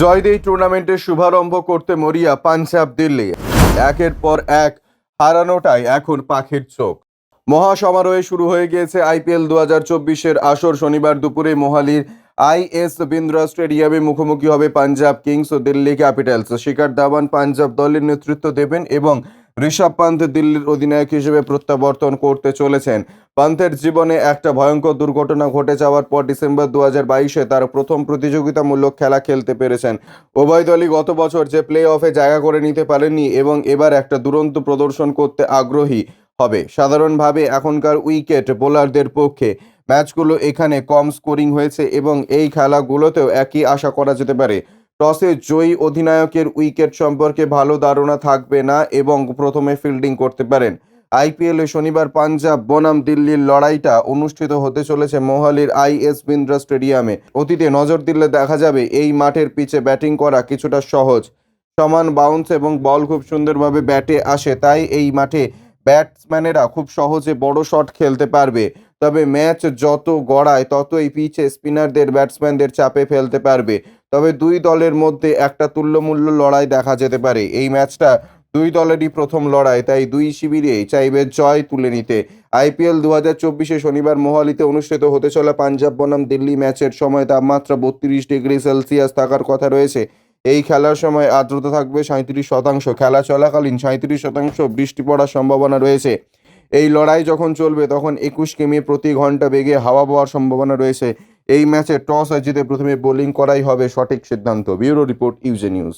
জয়দেই টুর্নামেন্টের শুভারম্ভ করতে মরিয়া, পাঞ্জাব, দিল্লি। একের পর এক হারানোটাই এখন পাখির চোখ। মহাসমারোহে শুরু হয়ে গিয়েছে আইপিএল দু হাজার চব্বিশের আসর। শনিবার দুপুরে মোহালির আইএস বিন্দ্রা স্টেডিয়ামে মুখোমুখি হবে পাঞ্জাব কিংস ও দিল্লি ক্যাপিটালস। শিকার ধাওয়ান পাঞ্জাব দলের নেতৃত্ব দেবেন এবং ঋষভ পান্ত দিল্লির অধিনায়ক হিসেবে প্রত্যাবর্তন করতে চলেছেন। পান্থের জীবনে একটা ভয়ঙ্কর দুর্ঘটনা ঘটে যাওয়ার পর ডিসেম্বর দু হাজার বাইশে তার প্রথম প্রতিযোগিতামূলক খেলা খেলতে পেরেছেন। উভয় দলই গত বছর যে প্লে অফে জায়গা করে নিতে পারেননি এবং এবার একটা দুরন্ত প্রদর্শন করতে আগ্রহী হবে। সাধারণভাবে এখনকার উইকেট বোলারদের পক্ষে ম্যাচগুলো এখানে কম স্কোরিং হয়েছে এবং এই খেলাগুলোতেও একই আশা করা যেতে পারে। টসে জয়ী অধিনায়কের উইকেট সম্পর্কে ভালো ধারণা থাকবে না এবং প্রথমে ফিল্ডিং করতে পারেন। আইপিএলে শনিবার পাঞ্জাব বনাম দিল্লির লড়াইটা অনুষ্ঠিত হতে চলেছে মোহালির আইএস বিন্দ্রা স্টেডিয়ামে। অতীতে নজর দিলে দেখা যাবে, এই মাঠের পিচে ব্যাটিং করা কিছুটা সহজ। সমান বাউন্স এবং বল খুব সুন্দরভাবে ব্যাটে আসে, তাই এই মাঠে ব্যাটসম্যানেরা খুব সহজে বড় শট খেলতে পারবে। তবে ম্যাচ যত গড়ায়, ততই পিচে স্পিনারদের ব্যাটসম্যানদের চাপে ফেলতে পারবে। তবে দুই দলের মধ্যে একটা তুল্যমূল্য লড়াই দেখা যেতে পারে। এই ম্যাচটা দুই দলেরই প্রথম লড়াই, তাই দুই শিবিরেই চাইবে জয় তুলে নিতে। আইপিএল দু হাজার চব্বিশে শনিবার মোহালিতে অনুষ্ঠিত হতে চলা পাঞ্জাব বনাম দিল্লি ম্যাচের সময় তাপমাত্রা বত্রিশ ডিগ্রি সেলসিয়াস থাকার কথা রয়েছে। এই খেলার সময় আর্দ্রতা থাকবে সাঁত্রিশ শতাংশ, খেলা চলাকালীন সাঁত্রিশ শতাংশ বৃষ্টি পড়ার সম্ভাবনা রয়েছে। এই লড়াই যখন চলবে, তখন একুশ কিমি প্রতি ঘণ্টা বেগে হাওয়া বওয়ার সম্ভাবনা রয়েছে। এই ম্যাচে টস জিতে প্রথমে বোলিং করাই হবে সঠিক সিদ্ধান্ত। ব্যুরো রিপোর্ট ইউজে নিউজ।